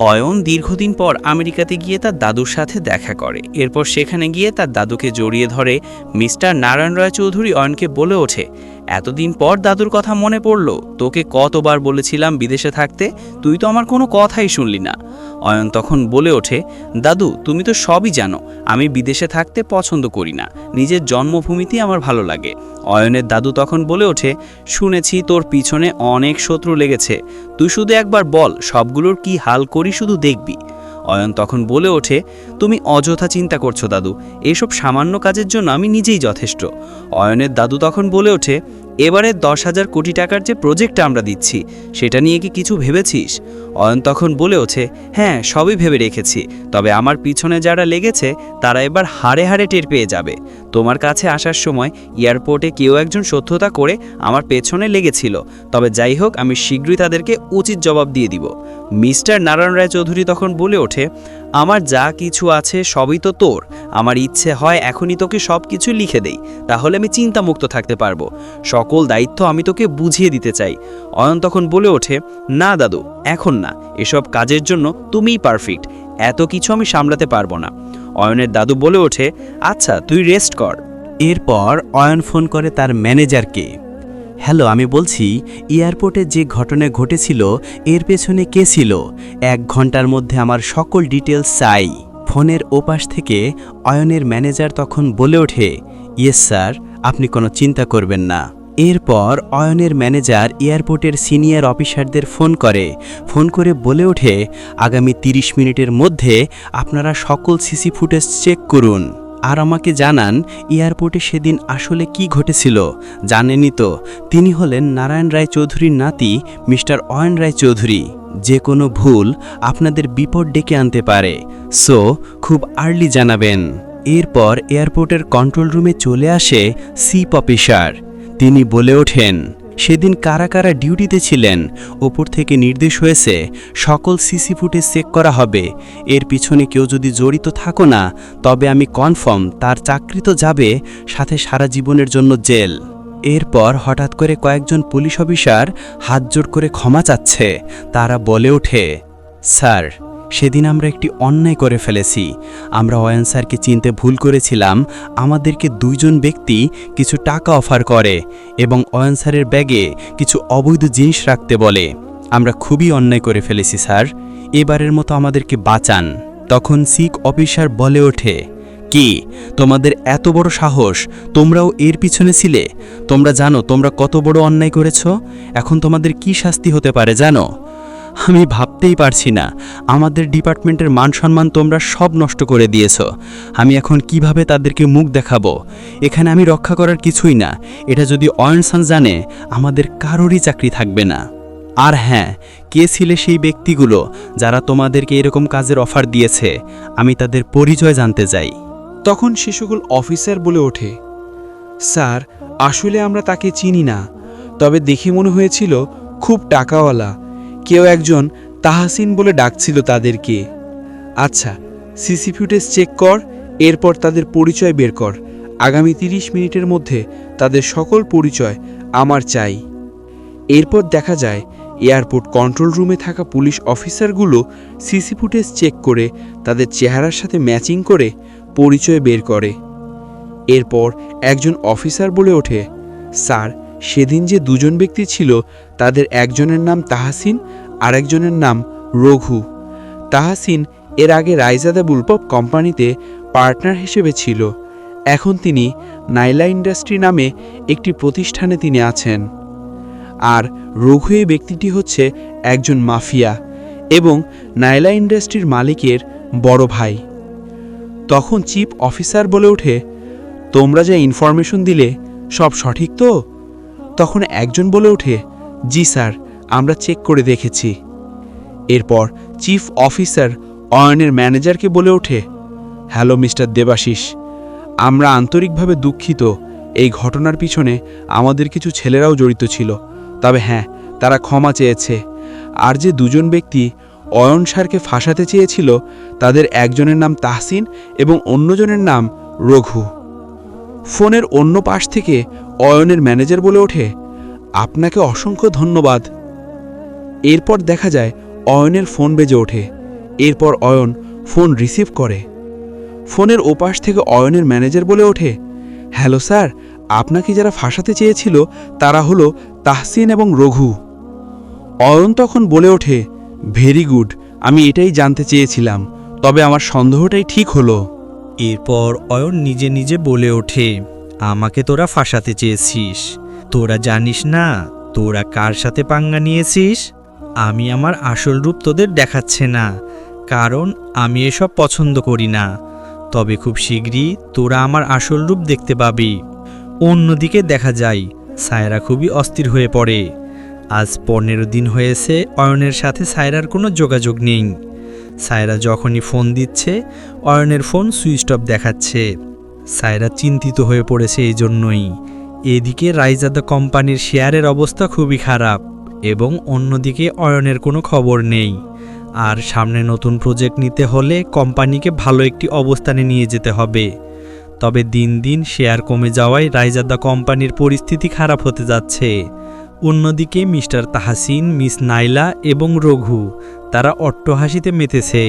অয়ন দীর্ঘদিন পর আমেরিকাতে গিয়ে তার দাদুর সাথে দেখা করে। এরপর সেখানে গিয়ে তার দাদুকে জড়িয়ে ধরে মিস্টার নারায়ণ রায় চৌধুরী অয়নকে বলে ওঠে এতদিন পর দাদুর কথা মনে পড়ল, তোকে কতবার বলেছিলাম বিদেশে থাকতে? তুই তো আমার কোনো কথাই শুনলি না। অয়ন তখন বলে ওঠে, দাদু, তুমি তো সবই জানো, আমি বিদেশে থাকতে পছন্দ করি না, নিজের জন্মভূমিতেই আমার ভালো লাগে। অয়নের দাদু তখন বলে ওঠে, শুনেছি তোর পিছনে অনেক শত্রু লেগেছে, তুই শুধু একবার বল, সবগুলোর কি হাল করি শুধু দেখবি। অয়ন তখন বলে ওঠে, তুমি অযথা চিন্তা করছ, দাদু, এসব সামান্য কাজের জন্য আমি নিজেই যথেষ্ট। অয়নের দাদু তখন বলে ওঠে এবারে দশ হাজার কোটি টাকার যে প্রজেক্টটা আমরা দিচ্ছি, সেটা নিয়ে কি কিছু ভেবেছিস? অয়ন তখন বলেওছে হ্যাঁ সবই ভেবে রেখেছি, তবে আমার পিছনে যারা লেগেছে, তারা এবার হাড়ে হাড়ে টের পেয়ে যাবে। তোমার কাছে আসার সময় এয়ারপোর্টে কেউ একজন সত্যতা করে আমার পেছনে লেগেছিল। তবে যাই হোক, আমি শীঘ্রই তাদেরকে উচিত জবাব দিয়ে দিব। মিস্টার নারায়ণ রায় চৌধুরী তখন বলে ওঠে, আমার যা কিছু আছে সবই তো তোর। আমার ইচ্ছে হয় এখনই তোকে সব কিছু লিখে দেই। তাহলে আমি চিন্তামুক্ত থাকতে পারব। সকল দায়িত্ব আমি তোকে বুঝিয়ে দিতে চাই। অয়ন তখন বলে ওঠে, না দাদু, এখন না। এসব কাজের জন্য তুমিই পারফেক্ট। এত কিছু আমি সামলাতে পারব না। অয়নের দাদু বলে ওঠে আচ্ছা তুই রেস্ট কর। এরপর অয়ন ফোন করে তার ম্যানেজারকে, হ্যালো, আমি বলছি, এয়ারপোর্টে যে ঘটনা ঘটেছিল, এর পেছনে কে ছিল? এক ঘণ্টার মধ্যে আমার সকল ডিটেলস চাই। ফোনের ওপাশ থেকে অয়নের ম্যানেজার তখন বলে ওঠে, ইয়েস, স্যার, আপনি কোনো চিন্তা করবেন না। এরপর অয়নের ম্যানেজার এয়ারপোর্টের সিনিয়র অফিসারদের ফোন করে। ফোন করে বলে ওঠে, আগামী ৩০ মিনিটের মধ্যে আপনারা সকল সিসি ফুটেজ চেক করুন। আর আমাকে জানান এয়ারপোর্টে সেদিন আসলে কি ঘটেছিল। জানেনই তো, তিনি হলেন নারায়ণ রায় চৌধুরীর নাতি মিস্টার অয়ন রায় চৌধুরী। যে কোনো ভুল আপনাদের বিপদ ডেকে আনতে পারে। সো, খুব আর্লি জানাবেন। এরপর এয়ারপোর্টের কন্ট্রোল রুমে চলে আসে সিপ অফিসার। তিনি বলে ওঠেন, সেদিন কারা কারা ডিউটিতে ছিলেন, ওপর থেকে নির্দেশ হয়েছে, সকল সিসি ফুটেজ চেক করা হবে। এর পিছনে কেউ যদি জড়িত থাকো না, তবে আমি কনফার্ম তার চাকরি তো যাবে, সাথে সারা জীবনের জন্য জেল। এরপর হঠাৎ করে কয়েকজন পুলিশ অফিসার হাত জোড় করে ক্ষমা চাচ্ছে। তারা বলে ওঠে, স্যার সেদিন আমরা একটি অন্যায় করে ফেলেছি। আমরা অয়ন স্যারকে চিনতে ভুল করেছিলাম। আমাদেরকে দুইজন ব্যক্তি কিছু টাকা অফার করে এবং অয়ন স্যারের ব্যাগে কিছু অবৈধ জিনিস রাখতে বলে। আমরা খুবই অন্যায় করে ফেলেছি, স্যার। এবারের মতো আমাদেরকে বাঁচান। তখন শিখ অফিসার বলে ওঠে, কি, তোমাদের এত বড় সাহস? তোমরাও এর পিছনে ছিলে? তোমরা জানো তোমরা কত বড় অন্যায় করেছ? এখন তোমাদের কি শাস্তি হতে পারে, জানো? আমি ভাবতেই পারছি না। আমাদের ডিপার্টমেন্টের মান সম্মান তোমরা সব নষ্ট করে দিয়েছ। আমি এখন কীভাবে তাদেরকে মুখ দেখাবো? এখানে আমি রক্ষা করার কিছুই না। এটা যদি অয়নসান জানে, আমাদের কারোরই চাকরি থাকবে না। আর হ্যাঁ কে ছিলে সেই ব্যক্তিগুলো যারা তোমাদেরকে এরকম কাজের অফার দিয়েছে? আমি তাদের পরিচয় জানতে চাই। তখন সে সকল অফিসার বলে ওঠে, স্যার, আসলে আমরা তাকে চিনি না, তবে দেখে মনে হয়েছিল খুব টাকাওয়ালা। কেউ একজন তাহাসিন বলে ডাকছিল তাদেরকে। আচ্ছা সিসি ফুটেজ চেক কর, এরপর তাদের পরিচয় বের কর। আগামী তিরিশ মিনিটের মধ্যে তাদের সকল পরিচয় আমার চাই। এরপর দেখা যায়, এয়ারপোর্ট কন্ট্রোল রুমে থাকা পুলিশ অফিসারগুলো সিসি ফুটেজ চেক করে তাদের চেহারার সাথে ম্যাচিং করে পরিচয় বের করে। এরপর একজন অফিসার বলে ওঠে, স্যার সেদিন যে দুজন ব্যক্তি ছিল, তাদের একজনের নাম তাহাসিন আর একজনের নাম রঘু। তাহাসিন এর আগে রাইজাদা বুলপপ কোম্পানিতে পার্টনার হিসেবে ছিল। এখন তিনি নাইলা ইন্ডাস্ট্রি নামে একটি প্রতিষ্ঠানে তিনি আছেন। আর রঘু এই ব্যক্তিটি হচ্ছে একজন মাফিয়া এবং নাইলা ইন্ডাস্ট্রির মালিকের বড় ভাই। তখন চিফ অফিসার বলে ওঠে, তোমরা যা ইনফরমেশন দিলে সব সঠিক তো? তখন একজন বলে ওঠে, জি স্যার, আমরা চেক করে দেখেছি। এরপর চিফ অফিসার অয়নের ম্যানেজারকে বলে ওঠে, হ্যালো মিস্টার দেবাশিস, আমরা আন্তরিকভাবে দুঃখিত, এই ঘটনার পিছনে আমাদের কিছু ছেলেরাও জড়িত ছিল, তবে হ্যাঁ তারা ক্ষমা চেয়েছে। আর যে দুজন ব্যক্তি অয়ন স্যারকে ফাঁসাতে চেয়েছিল, তাদের একজনের নাম তাহসিন এবং অন্যজনের নাম রঘু। ফোনের অন্য পাশ থেকে অয়নের ম্যানেজার বলে ওঠে, আপনাকে অসংখ্য ধন্যবাদ। এরপর দেখা যায়, অয়নের ফোন বেজে ওঠে। এরপর অয়ন ফোন রিসিভ করে। ফোনের ওপাশ থেকে অয়নের ম্যানেজার বলে ওঠে, হ্যালো স্যার, আপনাকে যারা ফাঁসাতে চেয়েছিল, তারা হলো তাহসিন এবং রঘু। অয়ন তখন বলে ওঠে, ভেরি গুড, আমি এটাই জানতে চেয়েছিলাম, তবে আমার সন্দেহটাই ঠিক হলো। এরপর অয়ন নিজে নিজে বলে ওঠে আমাকে তোরা ফাঁসাতে চেয়েছিস। তোরা জানিস না, তোরা কার সাথে পাঙ্গা নিয়েছিস? আমি আমার আসল রূপ তোদের দেখাচ্ছে না, কারণ আমি এসব পছন্দ করি না। তবে খুব শীঘ্রই তোরা আমার আসল রূপ দেখতে পাবি। অন্যদিকে দেখা যায়, সায়রা খুবই অস্থির হয়ে পড়ে। আজ পনেরো দিন হয়েছে, অয়নের সাথে সায়রার কোনো যোগাযোগ নেই। সায়রা যখনই ফোন দিচ্ছে, অয়নের ফোন সুইচ অফ দেখাচ্ছে। সায়রা চিন্তিত হয়ে পড়েছে এই জন্যই এদিকে রাইজাদা কোম্পানির শেয়ারের অবস্থা খুবই খারাপ এবং অন্যদিকে অয়নের কোনো খবর নেই। আর সামনে নতুন প্রজেক্ট নিতে হলে কোম্পানিকে ভালো একটি অবস্থানে নিয়ে যেতে হবে। তবে দিন দিন শেয়ার কমে যাওয়ায় রাইজাদা কোম্পানির পরিস্থিতি খারাপ হতে যাচ্ছে। অন্যদিকে মিস্টার তাহাসিন, মিস নাইলা এবং রঘু তারা অট্টহাসিতে মেতেছে।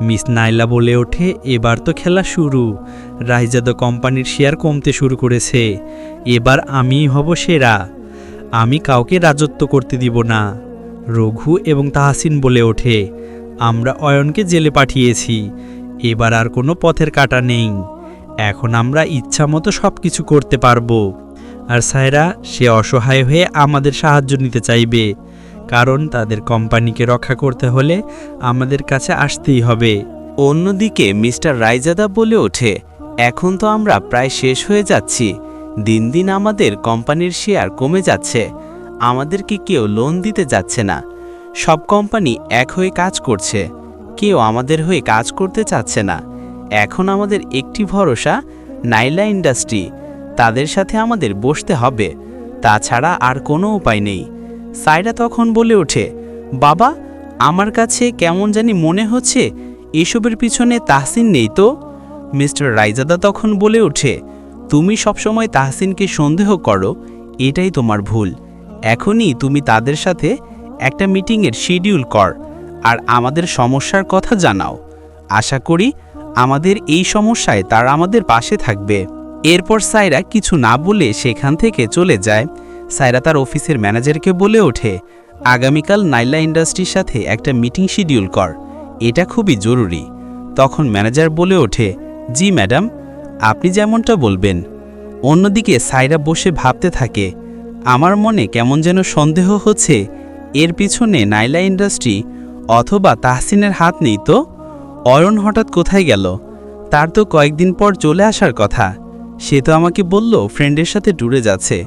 মিস নাইলা বলে ওঠে, এবার তো খেলা শুরু। রাইজাদা কোম্পানির শেয়ার কমতে শুরু করেছে। এবার আমিই হব সেরা। আমি কাউকে রাজত্ব করতে দিব না। রঘু এবং তাহাসিন বলে ওঠে, আমরা অয়নকে জেলে পাঠিয়েছি। এবার আর কোনো পথের কাটা নেই। এখন আমরা ইচ্ছামতো সব কিছু করতে পারব। আর সায়রা, সে অসহায় হয়ে আমাদের সাহায্য নিতে চাইবে। কারণ তাদের কোম্পানিকে রক্ষা করতে হলে আমাদের কাছে আসতেই হবে। অন্যদিকে মিস্টার রাইজাদা বলে ওঠে, এখন তো আমরা প্রায় শেষ হয়ে যাচ্ছি। দিন দিন আমাদের কোম্পানির শেয়ার কমে যাচ্ছে। আমাদেরকে কেউ লোন দিতে যাচ্ছে না। সব কোম্পানি এক হয়ে কাজ করছে। কেউ আমাদের হয়ে কাজ করতে চাচ্ছে না। এখন আমাদের একটি ভরসা, নাইলা ইন্ডাস্ট্রি। তাদের সাথে আমাদের বসতে হবে। তাছাড়া আর কোনো উপায় নেই। সাইরা তখন বলে ওঠে, বাবা, আমার কাছে কেমন জানি মনে হচ্ছে এসবের পিছনে তাহসিন নেই তো? মিস্টার রাইজাদা তখন বলে ওঠে, তুমি সবসময় তাহসিনকে সন্দেহ করো, এটাই তোমার ভুল। এখনই তুমি তাদের সাথে একটা মিটিংয়ের শিডিউল কর আর আমাদের সমস্যার কথা জানাও। আশা করি আমাদের এই সমস্যায় তারা আমাদের পাশে থাকবে। এরপর সাইরা কিছু না বলে সেখান থেকে চলে যায়। সাইরা তার অফিসের ম্যানেজারকে বলে ওঠে, আগামীকাল নাইলা ইন্ডাস্ট্রির সাথে একটা মিটিং শিডিউল কর, এটা খুবই জরুরি। তখন ম্যানেজার বলে ওঠে, জি ম্যাডাম, আপনি যেমনটা বলবেন। অন্যদিকে সাইরা বসে ভাবতে থাকে, আমার মনে কেমন যেন সন্দেহ হচ্ছে, এর পিছনে নাইলা ইন্ডাস্ট্রি অথবা তাহসিনের হাত নেই তো? অয়ন হঠাৎ কোথায় গেল? তার তো কয়েকদিন পর চলে আসার কথা। সে তো আমাকে বলল, ফ্রেন্ডের সাথে ট্যুরে যাচ্ছে।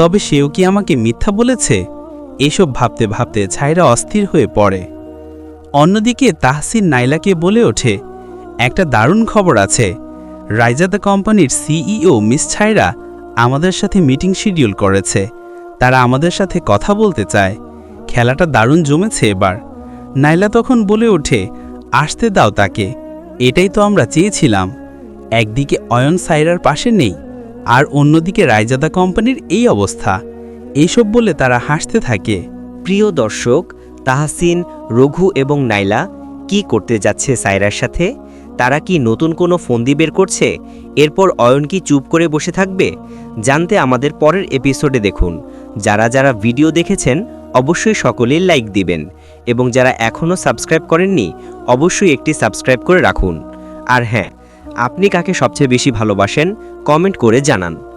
তবে সেও কি আমাকে মিথ্যা বলেছে? এসব ভাবতে ভাবতে ছাইরা অস্থির হয়ে পড়ে। অন্যদিকে তাহসিন নাইলাকে বলে ওঠে, একটা দারুণ খবর আছে। রাইজাদা কোম্পানির সিইও মিস ছাইরা আমাদের সাথে মিটিং শিডিউল করেছে। তারা আমাদের সাথে কথা বলতে চায়। খেলাটা দারুণ জমেছে এবার। নাইলা তখন বলে ওঠে, আসতে দাও তাকে। এটাই তো আমরা চেয়েছিলাম। একদিকে অয়ন সাইরার পাশে নেই আর অন্যদিকে রায়জাদা কোম্পানির এই অবস্থা। এইসব বলে তারা হাসতে থাকে। প্রিয় দর্শক, তাহসিন, রঘু এবং নাইলা কি করতে যাচ্ছে সায়রার সাথে? তারা কি নতুন কোনো ফন্দি বের করছে? এরপর অয়ন কি চুপ করে বসে থাকবে? জানতে আমাদের পরের এপিসোডে দেখুন। যারা যারা ভিডিও দেখেছেন, অবশ্যই সকলেই লাইক দিবেন। এবং যারা এখনও সাবস্ক্রাইব করেননি, অবশ্যই একটি সাবস্ক্রাইব করে রাখুন। আর হ্যাঁ আপনি কাকে সবচেয়ে বেশি ভালোবাসেন? কমেন্ট করে জানান।